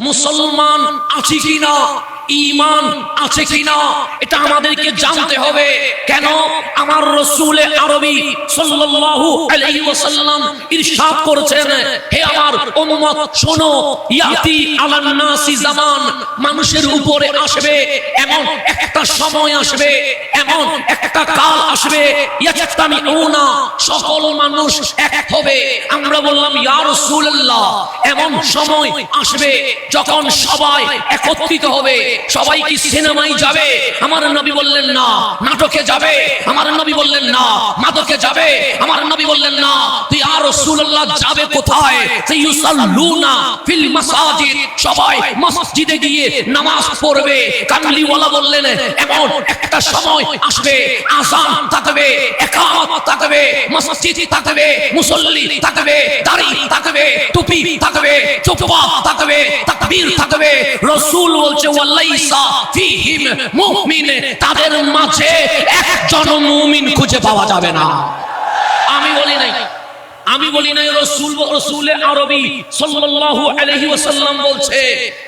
মুসলমান আছি কিনা? ইমান আছে কিনা এটা আমাদেরকে জানতে হবে। কেন? আমার রসুলে আরবি সাল্লাল্লাহু আলাইহি ওয়াসাল্লাম ইরশাদ করেছেন, হে আমার উম্মত শোনো, ইয়াতি আলান নাসি জামান, মানুষের উপরে আসবে, এমন একটা সময় আসবে, এমন একটা কাল আসবে, ইয়াজতামিউনা, সকল মানুষ এক হবে। আমরা বললাম, ইয়া রাসূলুল্লাহ, এমন সময় আসবে যখন সবাই একত্রিত হবে। সবাই কি সিনেমায় যাবে। আমার নবী বললেন না নাটকে যাবে। আমার নবী বললেন না মাদকে যাবে। আমার নবী বললেন না তুই আর রাসূলুল্লাহ যাবে কোথায়? সেই ইউসাল্লুনা ফিল মাসাজিদ। সবাই মসজিদে গিয়ে নামাজ পড়বে। কামলিওয়ালা বললেন এমন একটা সময় আসবে। আযান থাকবে একামত থাকবে মসজিদ থাকবে মুসল্লি থাকবে দাড়ি থাকবে টুপি থাকবে চুপা থাকবে তাকবীর থাকবে। রাসূল বলছে তাদের মাঝে একজন মুমিন খুঁজে পাওয়া যাবে না। আমি বলি নাই। আমি বলি নাই, রসুল রসুলে আরবি সাল্লাল্লাহু আলাইহি ওয়াসাল্লাম বলছে,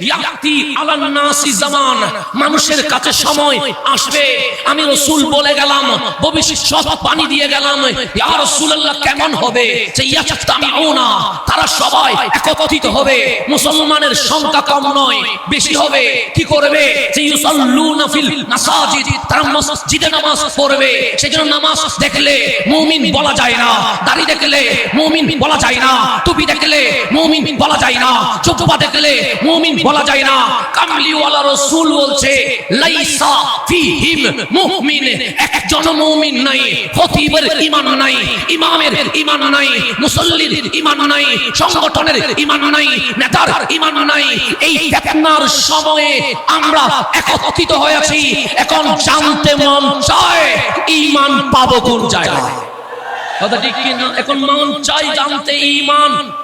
ইয়াতি আলান নাসি জামান, মানুষের কাছে সময় আসবে। আমি রসুল বলে গেলাম, ভবিষ্যৎ পানি দিয়ে গেলাম। ইয়া রাসূলুল্লাহ, কেমন হবে? যে ইয়াতামিউনা তারা সবাই একত্রিত হবে। মুসলমানের সংখ্যা কম নয়, বেশি হবে। কি করবে? যে, ইউসাল্লুনা ফিল মাসাজিদ, তারা মসজিদে নামাজ পড়বে। সেজন্য নামাজ দেখলে মুমিন বলা যায় না, দাড়ি দেখলে মুমিন বলা যায় না। টুপি দেখলে মুমিন বলা যায় না। চোখবা দেখলে মুমিন বলা যায় না। কামলিওয়ালা রাসূল বলছে, লাইসা ফিহিম মুমিন। একজন মুমিন নাই, খতিবের ঈমান নাই, ইমামের ঈমান নাই মুসল্লির ঈমান নাই, সংগঠনের ঈমান নাই, নেতার ঈমান নাই। এই ফিতনার সময়ে আমরা একত্রিত হয়েছি এখন জানতে মন চায়, ঈমান পাবো কোন জায়গায়? কথা ঠিক কিনা? এখন মন চাই জানতে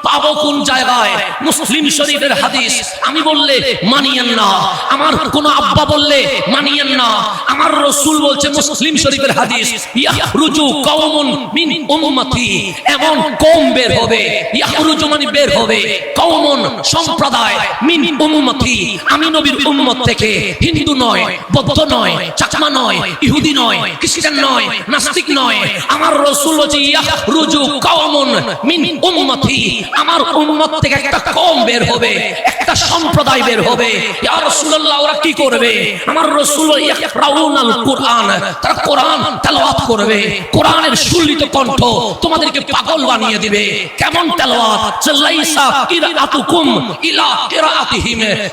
পাবো কোন জায়গায়? মুসলিম শরীফের হাদিস। আমি বললে, মানিয়েন না। আমার কোন আব্বা বললে, মানিয়েন না। আমার রসুল বলছে, মুসলিম শরীফের হাদিস ইয়াহরুজু কওমুন মিন উম্মতি। এমন কম বের হবে ইয়াহরুজু মানে বের হবে। কওমুন সম্প্রদায়, মিন উম্মতি। আমি নবীর উম্মত থেকে হিন্দু নয়, বৌদ্ধ নয়, চাকমা নয়, ইহুদি নয়, খ্রিস্টান নয়, নাস্তিক নয়। আমার রসুল বলছে ইয়াহরুজু কওমুন মিন উম্মতি। আমার উম্মত থেকে একটা কম বের হবে, একটা সম্প্রদায় বের হবে। ইয়া রাসূলুল্লাহ, ওরা কি করবে? আমার রাসূল ইয়াকরাউনাল কুরআন, তারা কোরআন তেলাওয়াত করবে। কণ্ঠ তোমাদেরকে পাগল বানিয়ে দিবে। কেমন তেলাওয়াত? ইলা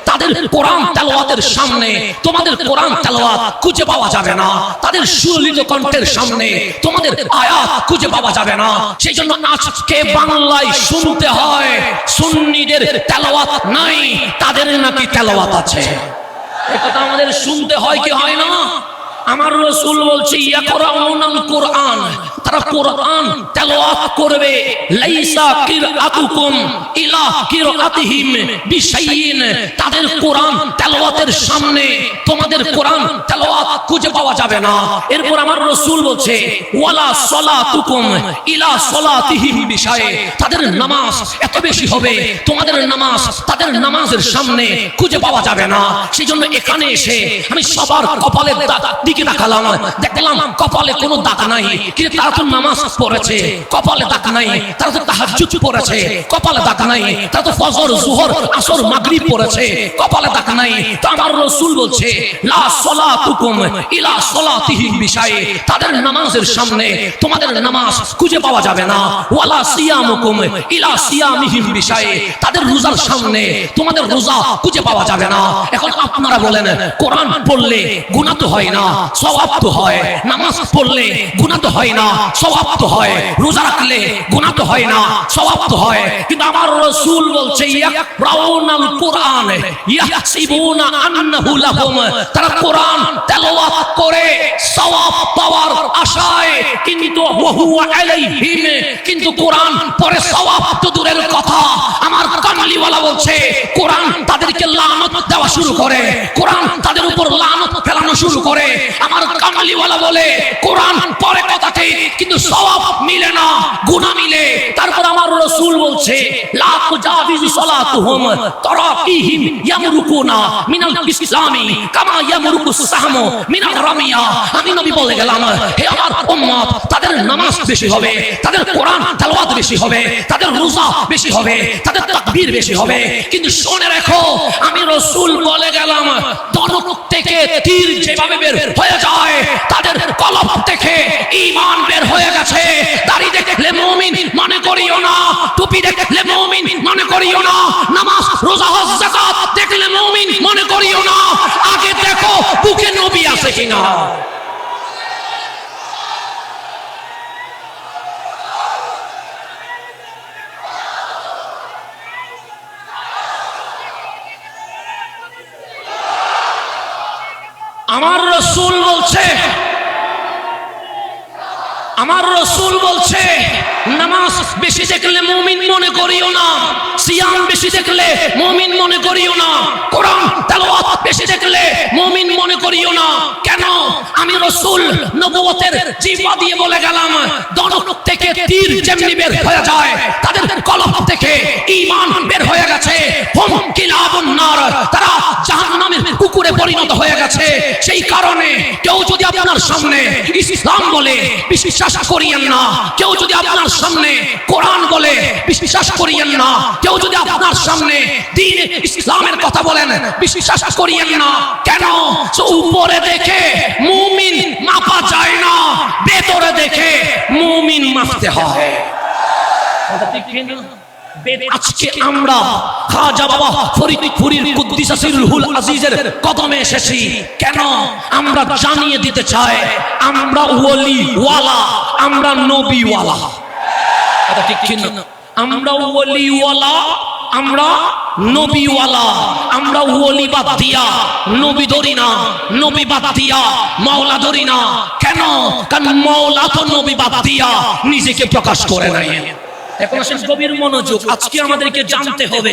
তাদের তেলাওয়াতের সামনে তোমাদের কোরআন তেলাওয়াত খুঁজে পাওয়া যাবে না। তাদের সুলিত কণ্ঠের সামনে তোমাদের আয়াত খুঁজে পাওয়া যাবে না। সেই জন্য আজকে বাংলায় শুনতে হয় সুন্নিদের তেলাওয়াত নাই তাদের নাকি তেলাওয়াত আছে। কথা আমাদের শুনতে হয় কি হয় না? আমার রসুল বলছে কোরআন। তারা কোরআন করবে। লাইসা ইলা বিশাইইন। তাদের কোরআন সামনে। তোমাদের কোরআন খুঁজে পাওয়া যাবে না। এরপর আমার রসুল বলছে, ওয়ালা ইলা তাদের নামাজ এত বেশি হবে। তোমাদের নামাজ তাদের নামাজের সামনে খুঁজে পাওয়া যাবে না। সেই জন্য এখানে এসে আমি সবার কপালের দাগ দিকে তাকালাম দেখলাম কপালে কোনো দাগ নাই। কিন্তু তারা তো নামাজ পড়েছে। কপালে দাগ নাই। তারা তো তাহাজ্জুদ পড়েছে। কপালে দাগ নাই। তারা তো ফজর আসর, মাগরিব পড়েছে। কপালে দাগ নাই। তো আমার বলছে, লা ইলা তাদের নামাজের সামনে তোমাদের নামাজ খুঁজে পাওয়া যাবে না। ওয়ালা সিয়ামুকুম ইলা সিয়ামিহিম বিষয়ে। তাদের রোজার সামনে তোমাদের রোজা খুঁজে পাওয়া যাবে না। এখন আপনারা বলেন, কোরআন পড়লে গুনাহ তো হয় না। সওয়াব তো হয়। নামাজ পড়লে গুনাহ তো হয় না, সওয়াব তো হয়। রোজা রাখলে গুনাহ তো হয় না, সওয়াব তো হয়। কিন্তু আমার রাসূল বলছে কথা। আমার বলছে, কোরআন তাদেরকে লানত দেওয়া শুরু করে, কোরআন তাদের উপর লানত ফেলানো শুরু করে। আমার কামাল কামলিওয়ালা বলে, কোরআন পরে কথা ঠিক কিন্তু সওয়াব মিলে না, গুনাহ মিলে। তারপর আমার রাসূল বলছে লা তুজাবিজু মিনাল ইসলামি কামা ইয়ামরুকু সাহমু মিনাল রামিয়া। আমি নবী বলে গেলাম, হে আমার উম্মত, তাদের নামাজ বেশি হবে, তাদের কোরআন তেলাওয়াত বেশি হবে, তাদের রোজা বেশি হবে, তাদের তাকবীর বেশি হবে। কিন্তু শুনে রাখো, আমি রাসূল বলে গেলাম দরক থেকে তীর যেভাবে বের হয়ে যায়। তাদের কলব দেখে ইমান বের হয়ে গেছে। দাড়ি দেখলে মুমিন মনে করিও না, টুপি দেখলে মুমিন মনে করিও না, নামাজ, রোজা, হজ, যাকাত দেখলে মুমিন মনে করিও না। আগে দেখো, বুকে নবী আছে কিনা আমার রসুল বলছে, আমার রসুল বলছে, নামাজ বেশি দেখলে মুমিন মনে করিও না, সিয়াম বেশি দেখলে মুমিন মনে করিও না, কোরআন বেশি দেখলে মুমিন মনে করিও না। কেন? আমি রসুল নবুয়তের জিহ্বা দিয়ে বলে গেলাম দনক থেকে তীর যেমনি বের হয়ে যায়, তাদের কলব থেকে ঈমান বের হয়ে গেছে। হুম কিলাবুন নার, তারা পরিণত হয়ে গেছে। সেই কারণে কেউ যদি আপনার সামনে ইসলাম বলে বিশ্বাস করিয়েন না, কেউ যদি আপনার সামনে কোরআন বলে বিশ্বাস করিয়েন না, কেউ যদি আপনার সামনে দিন ইসলামের কথা বলেন বিশ্বাস করিয়েন না, কেন? উপরে দেখে মুমিন মাপা যায় না, ভেতরে দেখে মুমিন মাপতে হয়। কথা ঠিক কিনা? আজকে আমরা খাজা বাবা ফরিদপুরের কুদ্দিস আসিরুল আজিজের কদমে এসেছি। কেন? আমরা জানিয়ে দিতে চাই, আমরা ওলি ওয়ালা আমরা নবী ওয়ালা কথা ঠিক কিনা আমরা ওলি ওয়ালা আমরা নবীওয়ালা, আমরা ওলি বাদ দিয়া, নবী ধরি না, নবী বাদ দিয়া, মাওলা ধরি না। কেন? কারণ মাওলা তো নবী বাদ দিয়া নিজেকে প্রকাশ করে নাই। এখন আসেন গভীর মনোযোগ আজকে আমাদেরকে জানতে হবে।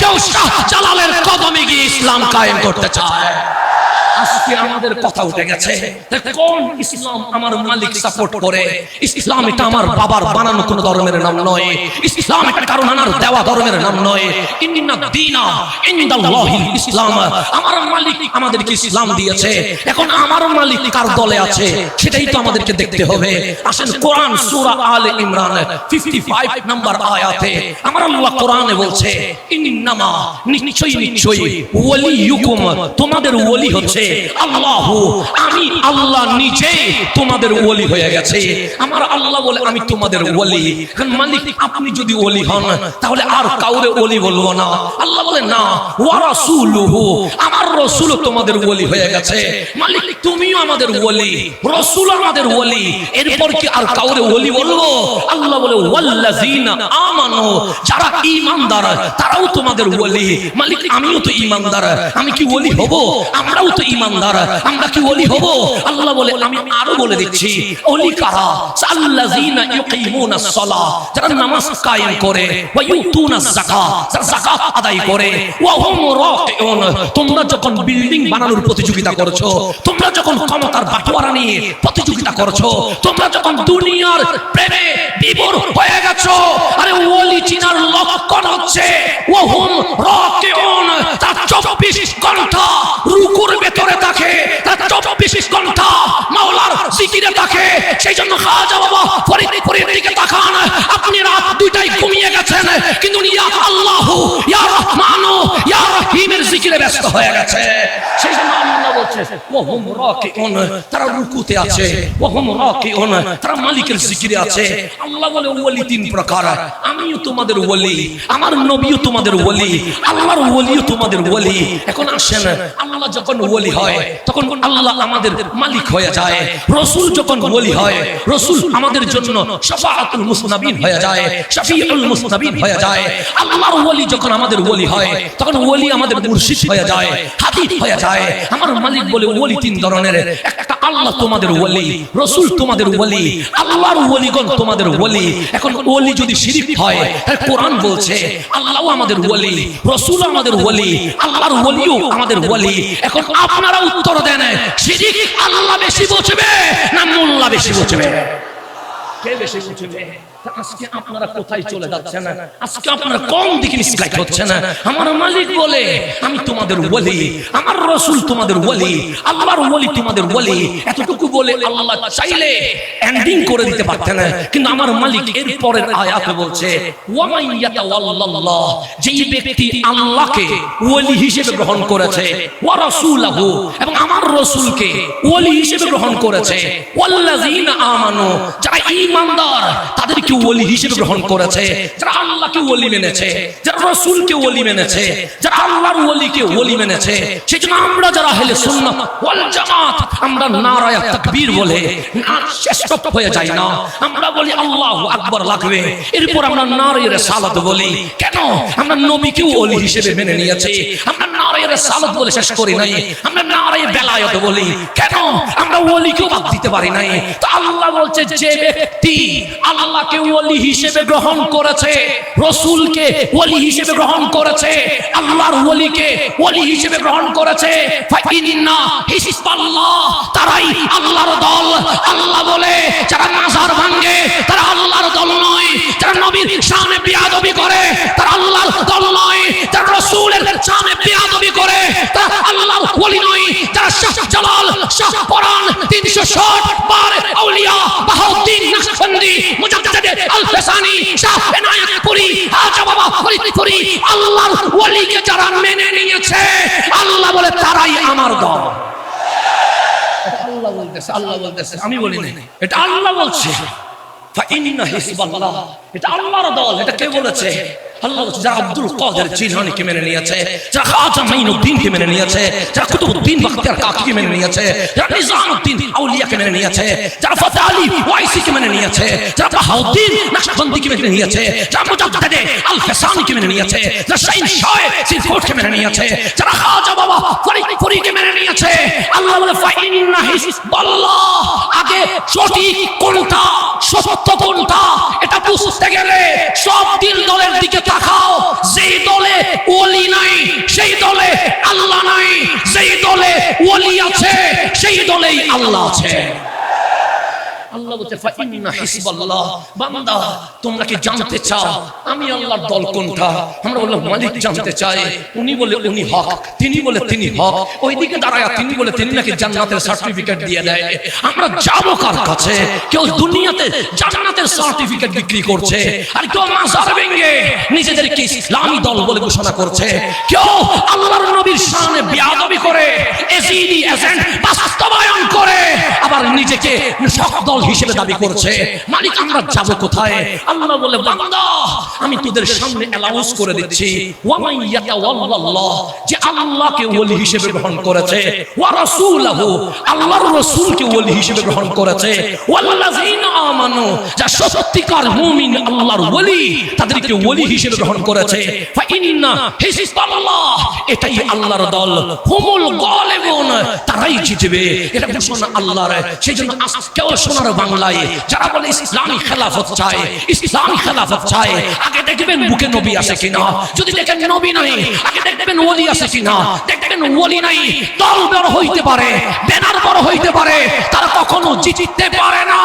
কেউ শাহ জালালের কদমে গিয়ে ইসলাম কায়েম করতে চায়। আজকে আমাদের কথা উঠে গেছে কোন ইসলাম আমার মালিক সাপোর্ট করে? ইসলাম এটা আমার বাবার বানানো কোন ধর্মের নাম নয়। ইসলাম এটা কারণ আনার দেওয়া ধর্মের নাম নয়। ইসলাম। আমার মালিক আমাদেরকে ইসলাম দিয়েছে। এখন আমার মালিক কার দলে আছে? সেটাই তো আমাদেরকে দেখতে হবে। আসেন কোরআন সূরা আলে ইমরান 55 নাম্বার আয়াতে। আমার আল্লাহ কোরআনে বলছে ইন্নামা নিশ্চয়ই নিশ্চয়ই ওয়ালিয়ুকুম তোমাদের ওলি হচ্ছে আল্লাহ, আমি আল্লাহ নিজে তোমাদের ওলি হয়ে গেছে। আমার আল্লাহ বলে, আমি তোমাদের ওলি। মালিক, আপনি যদি ওলি হন, তাহলে আর কাউরে ওলি বলব না। আল্লাহ বলে, না আমার রাসূল তোমাদের ওলি হয়ে গেছে। মালিক, তুমিও আমাদের ওলি, রাসূল আমাদের ওলি। এরপর কি আর কাউরে ওলি বলব? আল্লাহ বলে, ওয়াল্লাযিনা যারা ঈমানদার, তারাও তোমাদের ওলি। মালিক, আমিও তো ঈমানদার, আমি কি ওলি হব? আমরাও তো ঈমানদার আমরা কি ওলি হব? আল্লাহ বলে, আমি আরও বলে দিচ্ছি, ওলি কারা? আল্লাযিনা সালাহ, যারা নামাজ কায়েম করে, ওয়া ইউতুনাস যাকাত, যারা যাকাত আদায় করে, ওয়া হুম রাকিউন। তোমরা যখন বিল্ডিং বানানোর প্রতিযোগিতা করছ, তোমরা যখন ক্ষমতার বাটোয়ারা নিয়ে প্রতিযোগিতা করছ, তোমরা যখন দুনিয়ার প্রেমে বিভোর হয়ে গেছো, আরে ওলি চিনার লক্ষণ হচ্ছে ও হুম রাকিউন, তার 24 ঘণ্টা রুকুর থাকে, তার 24 ঘণ্টা মাওলার জিকিরে থাকে। সেই জন্য খাজা বাবা ফরিদ ফরিদ দিকে তাকান। আপনি রাত দুইটায় ঘুমিয়ে গেছেন, কিন্তু ইয়া আল্লাহ, ইয়া রহমান, ইয়া রহিমের জিকির ব্যস্ত হয়ে গেছে। সেই জন্য আল্লাহ আমিও তোমাদের ওলি, আমার নবীও তোমাদের ওলি, আল্লাহর ওলিও তোমাদের ওলি। এখন আসেন, আল্লাহ যখন ওলি হয় তখন আল্লাহ আমাদের মালিক হয়ে যায় রসুল যখন ওলি হয় রসুল আমাদের জন্য শাফাআতুল মুসনাবিন হয়ে যায় শাফিউল মুসনাবিন হয়ে যায়। আল্লাহর ওলি যখন আমাদের ওলি হয় তখন ওলি আমাদের মুর্শিদ হয়ে যায় হাদি হয়ে যায় আমার মালিক বলে ওলি তিন ধরনের একটা আল্লাহ তোমাদের ওলি রসুল তোমাদের ওলি আল্লাহর ওলিগণ তোমাদের ওলি এখন ওলি যদি শিরিক হয় তাহলে কোরআন বলছে আল্লাহও আমাদের ওলি রসুল আমাদের ওলি আল্লাহর ওলিও আমাদের ওলি এখন আপনারা উত্তর দেন। সিরিক আল্লাহ বেশি বুঝবে না মোল্লা বেশি বুঝবে কে বেশি বুঝবে তা আজকে আপনারা কোথায় চলে যাচ্ছেন? আজকে আপনারা কোন দিকে মিসগাইড আমার মালিক বলে আমি তোমাদের ওলি আমার রসুল তোমাদের ওলি আল্লাহর ওলি তোমাদের ওলি। এতটুকু বলে আল্লাহ চাইলে এন্ডিং করে দিতে পারতেন। কিন্তু আমার মালিক এর পরের আয়াতে বলছে যেই ব্যক্তি আল্লাহকে ওলি হিসেবে গ্রহণ করেছে ওয়া রাসূলাহু এবং আমার রাসূলকে ওলি হিসেবে গ্রহণ করেছে ওয়াল্লাযিনা আমানু যারা ঈমানদার তাদেরকে ওলি হিসেবে গ্রহণ করেছে, যারা আল্লাহকে ওলি মেনেছে, যারা রাসূলকে ওলি মেনেছে, যারা আল্লাহর ওলিকে ওলি মেনেছে, সেজন্য আমরা যারা আহলে সুন্নাত ওয়াল জামাত, আমরা তাকবীর বলে হয়ে না। আমরা বলি আল্লাহু আকবার লাগবে। এরপর আমরা বলি। কেন? আমরা নবীকেও ওলি হিসেবে মেনে নিয়েছি। আমরা নারায়ে রিসালাত বলে শেষ করি নাই। আমরা নারায়ে বেলায়েত বলি। কেন? আমরা ওলিকেও বাদ দিতে পারি নাই। তো আল্লাহ বলছে, যে ব্যক্তি আল্লাহকে ওলি হিসেবে গ্রহণ করেছে, রসুলকে ওলি হিসেবে গ্রহণ করেছে, আল্লাহর ওলিকে ওলি হিসেবে গ্রহণ করেছে তারাই আল্লাহর দল। আল্লাহ বলে, যারা মাজার ভাঙে, তারা আল্লাহর দল নয়। যারা নবীর সামনে বিয়াদবি করে, তারা আল্লাহর দল নয়। যারা রসুলের সামনে বিয়াদবি করে তারা আল্লাহর ওলি নয়, যারা শাহ জালাল, শাহ পরান 360 বার আউলিয়া, বাহাউদ্দিন নকশবন্দি মুজাদ্দিদ আল ফসানি শাহ এনায়েত পুরি হাজা বাবা ফরিদপুরি, আল্লাহর ওলিকে যারা মেনে নিয়েছে, আল্লাহ বলে, তারাই আমার দল আল্লাহ বলতেছে আল্লাহ বলতেছে, আমি বলি না এটা আল্লাহ বলছে। এটা আল্লাহর দল, এটা কে বলেছে? আল্লাহ যারা আব্দুল কাদের জিলানীকে মেনে নিয়েছে, যারা খাজা মাইনুদ্দিনকে মেনে নিয়েছে, যারা কুতুবউদ্দিন বখতিয়ার কাকিকে মেনে নিয়েছে, যারা নিজামউদ্দিন আউলিয়াকে মেনে নিয়েছে, যারা ফাতে আলী ওয়াইসিকে মেনে নিয়েছে, যারা বাহাউদ্দিন নকশবন্দিকে মেনে নিয়েছে, যারা মুজাদ্দিদ আল ফসানিকে মেনে নিয়েছে, যারা শাইন শাহ সিরফোটকে মেনে নিয়েছে, যারা খাজা বাবা ফরিদপুরিকে মেনে নিয়েছে। আল্লাহ সঠিক কোনটা, সত্য কোনটা, এটা বুঝতে গেলে সব দিন দলের দিকে তাকাও। যেই দলে ওলি নাই, সেই দলে আল্লাহ নাই, যেই দলে ওলি আছে, সেই দলেই আল্লাহ আছে। আল্লাহ বলতে ফাইন্না হিসবাল্লাহ বান্দা তোমরা কি জানতে চাও? আমি আল্লাহর দল কোনটা? আমরা বললাম মালিক জানতে চাই উনি বলে উনি হক। তিনি বলে তিনি হক। ওইদিকে দাঁড়ায় তিনি বলে তিনি নাকি জান্নাতের সার্টিফিকেট দিয়ে দেয়। আমরা যাব কার কাছে? কেউ দুনিয়াতে জান্নাতের সার্টিফিকেট বিক্রি করছে। আর কেউ মাজার ভেঙে নিজেদেরকে ইসলামী দল বলে ঘোষণা করছে। কেউ আল্লাহর নবীর আবার নিজেকে সব দল হিসেবে দাবি করছে। মালিক, আমরা যাব কোথায়? আল্লাহ বলে, বান্দা, আমি তোদের সামনে অ্যালাউন্স করে দিচ্ছি। ওয়ামাই ইয়াতাওয়াল্লাহ যে আল্লাহকে ওলি হিসেবে গ্রহণ করেছে। ওয়া রাসূলহু, আল্লাহর রাসূলকে ওলি হিসেবে গ্রহণ করেছে। ওয়াল্লাযিনা আমানু, যা সত্যিকার মুমিন, আল্লাহর ওলি, তাদেরকে ওলি হিসেবে গ্রহণ করেছে। ফা ইন্না হিসবাল্লাহ এটাই আল্লাহর দল। হুমুল গালিবুন, তারাই জিতবে। এটা ঘোষণা আল্লাহর। সেজন্য আজকেও সোনার বাংলায় যারা বলে ইসলামী খেলাফত চায়, ইসলামী খেলাফত চায়, আগে দেখবেন বুকে নবী আছে কিনা? যদি দেখেন নবী নাই, আগে দেখবেন ওলি আছে কিনা? দেখবেন ওলি নাই, দল বড় হইতে পারে, ব্যানার বড় হইতে পারে, তারা কখনো জিততে পারে না।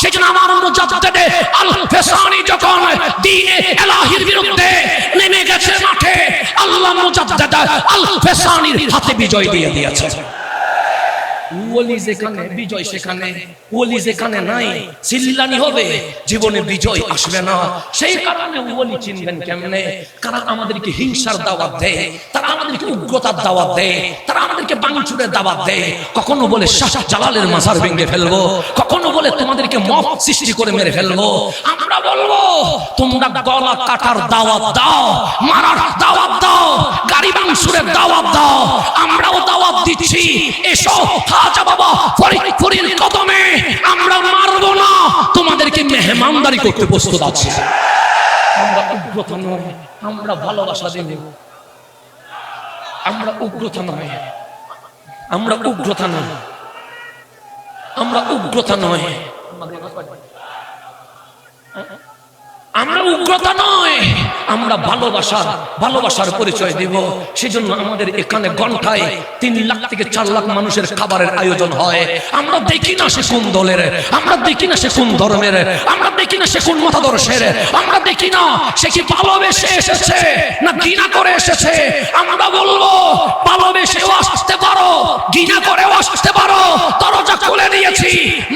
সেজন্য আমার মুজাদ্দিদে আল ফেসানি যখন দ্বীনে এলাহির বিরুদ্ধে নেমে গেছে মাঠে, আল্লাহ মুজাদ্দিদ আল ফেসানির হাতে বিজয় দিয়ে দিয়েছে। ওলি যেখানে, বিজয় সেখানে ওলি যেখানে নাই, চিল্লানি হবে, জীবনে বিজয় আসবে না। সেই কারণে ওলি চিনবেন কেমনে? কারণ আমাদেরকে হিংসার দাওয়াত দেয়, তারা আমাদেরকে উগ্রতার দাওয়াত দেয়, তারা আমাদেরকে দাওয়াত দেয়। কখনো বলে, শাহ জালালের মাজার ভেঙে ফেলব। কখনো বলে, তোমাদেরকে মত সৃষ্টি করে মেরে ফেলব। আমরা বলব, তোমরা গলা কাটার দাওয়াত দাও, মারার দাওয়াত দাও, গাড়ি বাংসুরের দাওয়াত দাও। আমরাও দাওয়াত দিচ্ছি। এসো হাজা বাবা, ফরিদপুরের কদমে আমরা মারবো না। তোমাদেরকে মেহমানদারি করতে প্রস্তুত আছি। আমরা ভালোবাসা আমরা উগ্রতা নয়, আমরা উগ্রতা নয়, আমরা উগ্রতা নয়। আমরা উগ্রতা নয়, আমরা ভালোবাসার ভালোবাসার পরিচয় দেব। সেজন্য আমাদের এখানে ঘন্টায় তিন লাখ থেকে চার লাখ মানুষের খাবারের আয়োজন হয়। আমরা দেখি না সে কোন দলের, আমরা দেখি না সে কোন ধর্মের, আমরা দেখি না সে কোন মতাদর্শের, আমরা দেখি না সে কি ভালোবেসে এসেছে না ঘৃণা করে এসেছে। আমরা বলব, ভালোবেসেও আসতে পারো, ঘৃণা করেও আসতে পারো। দরজা খুলে দিয়েছি,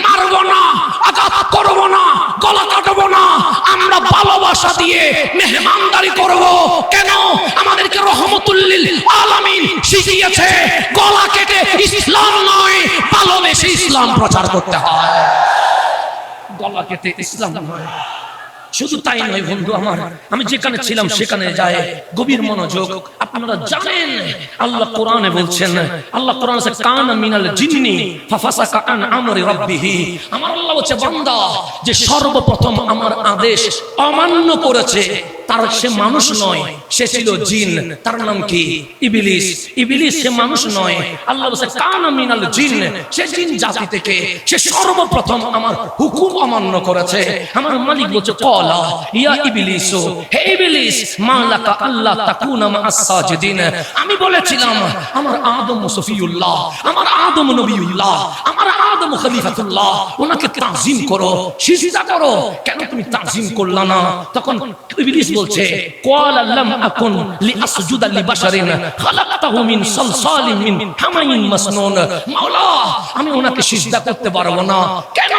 মারবো না, আঘাত করব না, গলা কাটবো না। আমরা ভালোবাসা দিয়ে মেহমানদারি করব। কেন? আমাদেরকে রহমতুল্লিল আলামিন শিখিয়েছে, গলা কেটে ইসলাম নয়, ভালোবেসে ইসলাম প্রচার করতে হয়। গলা কেটে ইসলাম নয়। শুধু তাই নয় বন্ধু আমার, আমি যেখানে ছিলাম সেখানে যায় গভীর মনোযোগ। আপনারা জানেন, আল্লাহ কোরআনে বলছেন, আল্লাহ কোরআন সে কান মিনাল জিন্নি ফাফাসাকা আন আমরি রাব্বিহি। আমার আল্লাহ হচ্ছে বান্দা, যে সর্বপ্রথম আমার আদেশ অমান্য করেছে তার সে মানুষ নয় সে ছিল জিন। তার নাম কি? ইবিলিস। ইবিলিস সে মানুষ নয়। আল্লাহ বলছে কান মিনাল জিন। সে জিন জাতি থেকে সে সর্বপ্রথম আমার হুকুম অমান্য করেছে। আমার মালিক বলছে কলা ইয়া ইবলিস হে ইবলিস মালাকা আল্লাহ তাকুনা মা'আস সাজিদিন। আমি বলেছিলাম আমার আদম সফিউল্লাহ আমার আদম নবিউল্লাহ আমার আদম খলিফাতুল্লাহ ওনাকে তাজিম করো সিজদা করো। কেন তুমি তাজিম করলা না তখন ইবলিস বলছে ক্বালা লাম আকুন লিআসজুদা লিবাশারিন খালাকতাহু মিন সালসালিন মিন হামাইন মাসনুন। মাওলা, আমি ওনাকে সিজদা করতে পারব না। কেন?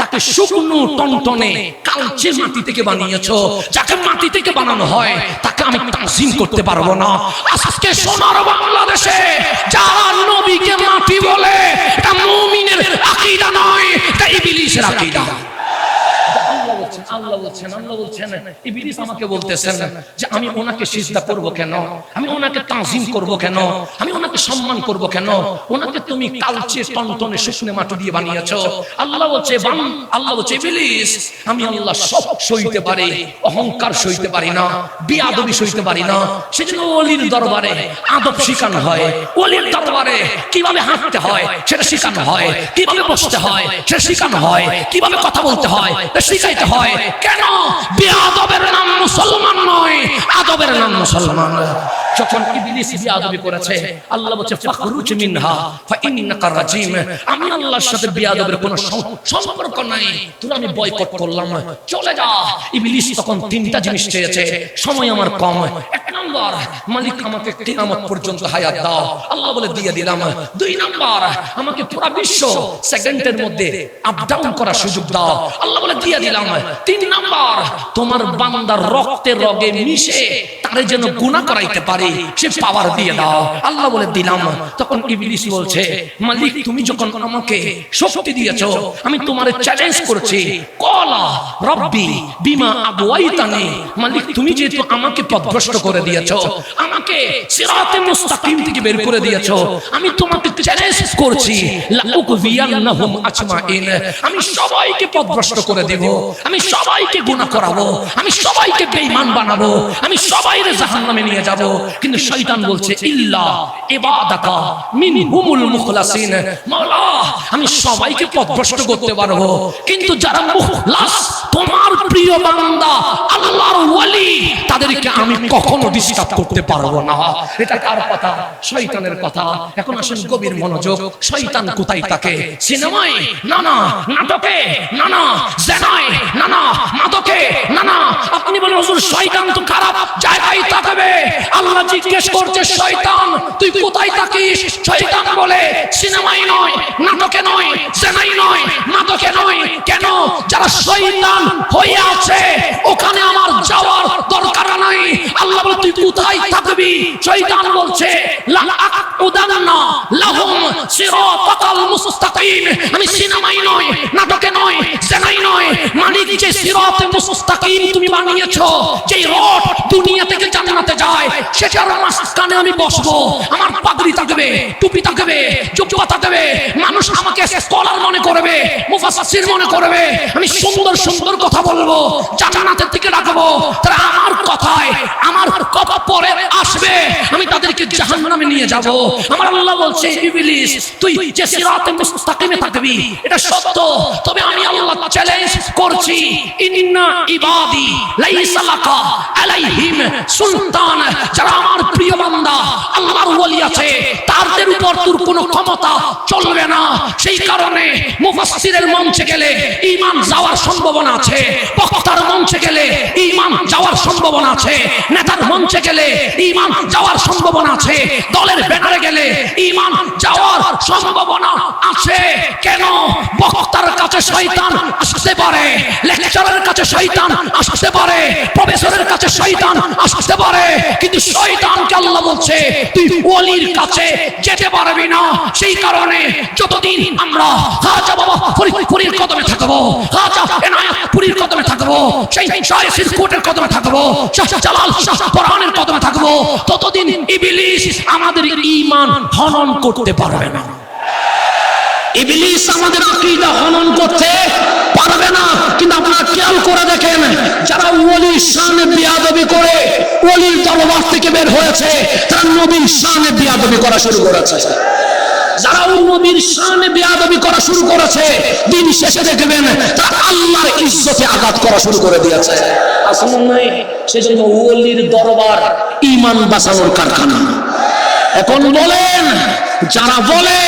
তাকে শুকনো টনটনে কালচে মাটি থেকে বানিয়েছো। যাকে মাটি থেকে বানানো হয়, তাকে আমি তাজিম করতে পারব না। আজকে সোনার বাংলাদেশে যারা নবীকে মাটি বলে, এটা মুমিনের আকীদা নয়, এটা ইবলিসের আকীদা। আল্লাহ বলছেন আল্লাহ বলছেন ইবলিস আমাকে বলতেছেন যে আমি ওনাকে সিজদা করব কেন? আমি ওনাকে তাজিম করব কেন? আমি ওনাকে সম্মান করব কেন? ওনাকে তুমি কালচে টনটনে শুকনো মাটি দিয়ে বানিয়েছো। আল্লাহ বলছে বাম আল্লাহ বলছে ইবলিস আমি আল্লাহ সব সইতে পারি অহংকার সইতে পারি না বিয়াদবি সইতে পারি না। সেজন্য ওলির দরবারে আদব শিখানো হয়। ওলির দরবারে কীভাবে হাঁটতে হয় সেটা শেখানো হয় কীভাবে বসতে হয় সেটা শেখানো হয় কীভাবে কথা বলতে হয় তা শিখাইতে হয়। কেন? বেয়াদবের নাম মুসলমান নয়, আদবের নাম মুসলমান। যখন ইবলিস বিয়াদবি করেছে, আল্লাহ বলছে, ফাখরুজ মিনহা ফা ইন্নাকা রাজিম। আমি আল্লাহর সাথে বিয়াদবের কোনো সম্পর্ক নাই। তুই আমি বয়কট করলাম। চলে যা। ইবলিস তখন তিনটা জিনিস চেয়েছে। সময় আমার কম। এক নাম্বার, মালিক আমাকে কিয়ামত পর্যন্ত হায়াত দাও। আল্লাহ বলে, দিয়ে দিলাম। দুই নাম্বার, আমাকে পুরো বিশ্ব সেকেন্ডের মধ্যে আপ ডাউন করার সুযোগ দাও। আল্লাহ বলে, দিয়ে দিলাম। তিন নাম্বার, তোমার বান্দার রক্তে রগে মিশে তারে যেন গুনাহ করাইতে পারে, সে পাওয়ার দিয়ে দাও। আল্লাহ বলে, দিলাম। তখন ইবলিস বলছে, মালিক, তুমি যখন আমাকে শক্তি দিয়েছ, আমি তোমার চ্যালেঞ্জ করছি। কলা, রব্বি, বিমা আবওয়াইতানি মালিক, তুমি যেহেতু আমাকে পথভ্রষ্ট করে দিয়েছ, আমাকে সিরাতে মুস্তাকিম থেকে বের করে দিয়েছ, আমি তোমাকে চ্যালেঞ্জ করছি। লাউকভিয়ান্নাহুম আজমাইন। আমি সবাইকে পথভ্রষ্ট করে দেব। আমি সবাইকে গুণা করাবো। আমি সবাইকে বেঈমান বানাবো। আমি সবাইকে জাহান্নামে নিয়ে যাব। কিন্তু শয়তান বলছে ইল্লা ইবাদাকা মিনহুমুল মুখলাসিন। মাওলা আমি সবাইকে পথভ্রষ্ট করতে পারব। কিন্তু যারা মুখলাস তোমার প্রিয় বান্দা আল্লাহর ওয়ালি তাদেরকে আমি কখনো ডিস্টার্ব করতে পারব না। এটা কার কথা? শয়তানের কথা। এখন আসুন গভীর গভীর মনোযোগ। শয়তান কোথায় থাকে সিনেমায়? না না নাটকে? না না জেনায়? না না মাদকে, না না, আপনি বলেন, হুজুর, শয়তান তো খারাপ জায়গায় তাকাবে। আল্লাহ জিজ্ঞেস করছে, শয়তান, তুই কোথায় থাকিস? শয়তান বলে, সিনেমায় নয়, নাটকে নয় জেনাই নয়, মাদকে নয়। কেন? যারা শয়তান হয়ে আছে, ওখানে আমার যাওয়ার দরকার নাই। আল্লাহ বলে, তুই কোথায় থাকবি? শয়তান বলছে লা আকুদান্না লাহুম আমি সিনেমাই নয় নাটকে নয় নয় মালিক যে তুমি যে দুনিয়া থেকে যায় আমি বসবো। আমার পাগড়ি থাকবে, টুপি থাকবে মানুষ আমাকে স্কলার মনে করবে মনে করবে। আমি সুন্দর সুন্দর কথা বলব, জান্নাতের দিকে রাখব তারা আমার কথায়, আমার কথা পরে আসবে। আমি তাদেরকে জাহান্নামে নিয়ে যাব। আমার আল্লাহ বলছে, ইবলিস, তুই যে সিরাতে মুস্তাকিমে থাকবি। এটা সত্য। তবে আমি আল্লাহ চ্যালেঞ্জ করছি। ইন্না ইবাদি লাইসা লাকা আলাইহিম সুলতান। যারা আমার প্রিয় বান্দা, আল্লাহর ওলি আছে তাদের উপর তোর কোনো ক্ষমতা চলবে না। সেই কারণে মুফাসসিরের মঞ্চে গেলে ঈমান যাওয়ার সম্ভাবনা আছে। বক্তার মঞ্চে গেলে ঈমান যাওয়ার সম্ভাবনা আছে। নেতার মঞ্চে গেলে ঈমান যাওয়ার সম্ভাবনা আছে। দলের ব্যানারে গেলে ঈমান যাওয়ার সম্ভাবনা আছে। কেন? বক্তার কাছে শয়তান আসতে পারে, লেকচারের কাছে শয়তান আসতে পারে, প্রফেসরের কাছে শয়তান আসতে পারে। কিন্তু শয়তানকে আল্লাহ বলছে, তুই ওলির কাছে যেতে পারবি না। সেই কারণে যতদিন আমরা খাজা বাবা ফরিদপুরের কদমে থাকব, খাজা এনায়াতপুরীর কদমে থাকব, সেই শাহ সিরকুটের কদমে থাকব, শাহ জালাল শাহ কোরআনের কদমে থাকব, ততদিন ইবলিস আমাদের ঈমান হনন করতে পারবে না। ইবলিস আমাদের আকীদা হনন করতে পারবে না। কিন্তু আপনারা খেয়াল করে দেখেন, যারা ওলির শানে বিয়াদবি করে, ওলির দরবার থেকে বের হয়েছে, তারা নবীর শানে বিয়াদবি করা শুরু করেছে। যারা নবীর শানে বিয়াদবি করা শুরু করেছে, দিন শেষে দেখবেন, তারা আল্লাহর ইজ্জতে আঘাত করা শুরু করে দিয়েছে। আসলে নাই, সেজন্য ওলির দরবার ঈমান বাঁচানোর কারখানা। এখন বলেন, যারা বলে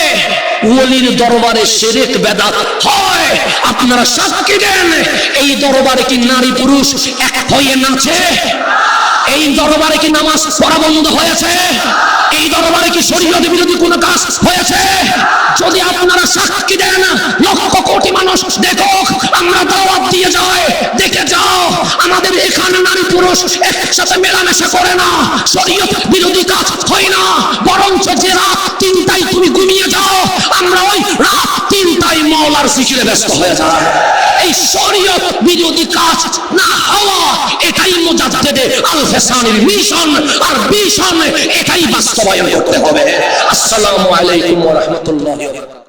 ওলির দরবারে সেরেক বেদাত হয়। আপনারা সাক্ষী দেন, এই দরবারে কি নারী পুরুষ এক হয়ে নাচে? এই দরবারে কি নামাজ পড়া বন্ধ হয়েছে? এই দরবারে কি শরীয়ত বিরোধী কোনো কাজ হয়েছে? যদি আপনারা সাক্ষী দেন, লক্ষ কোটি মানুষ দেখো আমরা দাওয়াত দিয়ে যাই, দেখে যাও, আমাদের এখানে নারী পুরুষ একসাথে মেলামেশা করে না, শরীয়ত বিরোধী কাজ হয় না, বরঞ্চ যে রাত তিনটায় তুমি ঘুমিয়ে যাও, আমরা ওই রাত তিনটায় মৌলার জিকিরে ব্যস্ত হয়ে যাই। এই শরীয়ত বিরোধী কাজ না হওয়া, এটাই মুজাদ্দেদে আল ফেসানির মিশন আর মিশন এটাই বাস্তবায়ন করতে হবে। আসসালামু আলাইকুম ওয়া